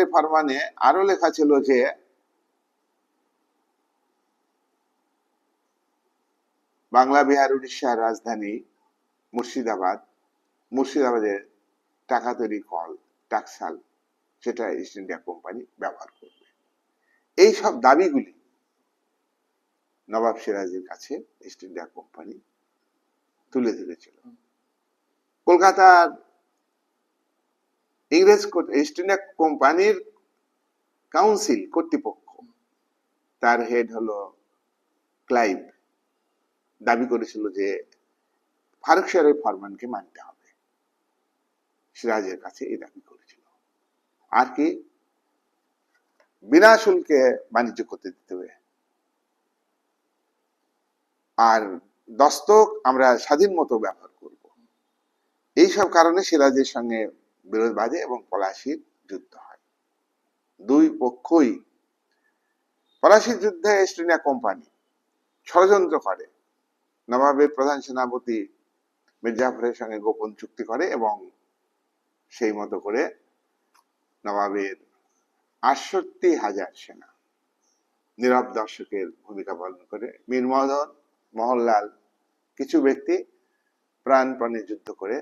সেই ফরমানে আরও লেখা ছিল যে, বাংলা, বিহার, উড়িষ্যার রাজধানী মুর্শিদাবাদ, মুর্শিদাবাদের টাকা তৈরি কল টাকসাল সেটা ইস্ট ইন্ডিয়া কোম্পানি ব্যবহার করবে। এই সব দাবিগুলি নবাব সিরাজের কাছে ইস্ট ইন্ডিয়া কোম্পানি তুলে ধরেছিল। কলকাতার ইংরেজ ইস্ট ইন্ডিয়া কোম্পানির কাউন্সিল কর্তৃপক্ষ। তার হেড হলো ক্লাইভ দাবি করেছিল যে ফারুক শাহের ফরমানকে মানতে হবে। সিরাজের কাছে এই দাবি করেছিল। আর কি? বিনা শুল্কে বাণিজ্য করতে দিতে হবে। আর দস্তক আমরা স্বাধীন মতো ব্যবহার করব। এইসব কারণে সিরাজের সঙ্গে বিরোধ বাঁধে এবং পলাশির যুদ্ধ হয়। দুই পক্ষই পলাশির যুদ্ধে ইস্ট কোম্পানি ষড়যন্ত্র করে। নবাবের প্রধান সেনাপতি মির্জাফরের সঙ্গে গোপন চুক্তি করে এবং সেই মতো করে নবাবের আটষট্টি হাজার সেনা নীরব দর্শকের ভূমিকা পালন করে। মীর মদন, মোহনলাল কিছু ব্যক্তি প্রাণপণে যুদ্ধ করে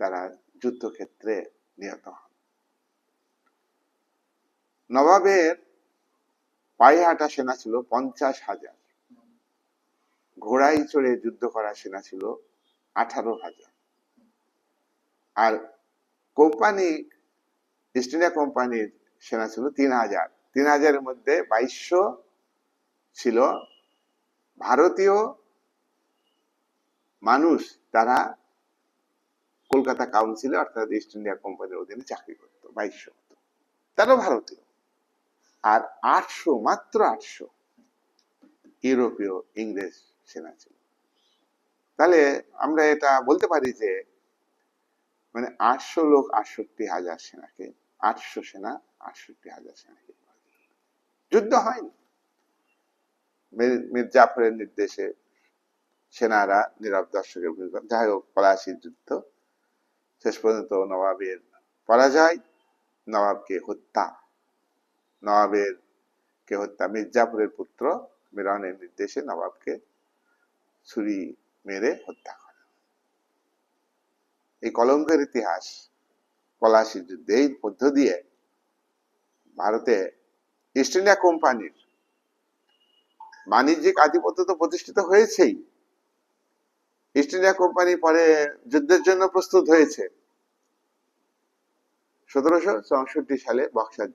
তারা যুদ্ধক্ষেত্রে নিহত হন। নবাবের পায়ে হাঁটা সেনা ছিল পঞ্চাশ হাজার। ঘোড়ায় চড়ে যুদ্ধ করা সেনা ছিল আঠারো হাজার। আর কোম্পানি ইস্ট ইন্ডিয়া কোম্পানির সেনা ছিল তিন হাজার। তিন হাজারের মধ্যে বাইশশো ছিল। ভারতীয় মানুষ তারা কলকাতা কাউন্সিলে অর্থাৎ ইস্ট ইন্ডিয়া কোম্পানির অধীনে চাকরি করত বাইশশো মতো তারাও ভারতীয়। আর আটশো, মাত্র আটশো ইউরোপীয় ইংরেজ সেনা ছিল। তাহলে আমরা এটা বলতে পারি যে মানে আটশো লোক আটষট্টি হাজার সেনাকে, আটশো সেনা আটষট্টি হাজার সেনাকে যুদ্ধ হয়নি। মীর- জাফরের নির্দেশে সেনারা নীরব দর্শকের যাই হোক, পলাশির যুদ্ধ শেষ পর্যন্ত নবাবের পরাজয় নবাবকে হত্যা নবাবের কে হত্যা মির্জাপুরের পুত্র মিরনের নির্দেশে নবাবকে ছুরি মেরে হত্যা করে এই কলঙ্কের ইতিহাস পলাশির যুদ্ধে এই মধ্য দিয়ে ভারতে ইস্ট ইন্ডিয়া কোম্পানির বাণিজ্যিক আধিপত্য তো প্রতিষ্ঠিত হয়েছেই ইস্ট ইন্ডিয়া কোম্পানি পরে যুদ্ধের জন্য প্রস্তুত হয়েছে। সতেরোশো চৌষট্টি সালে বক্সার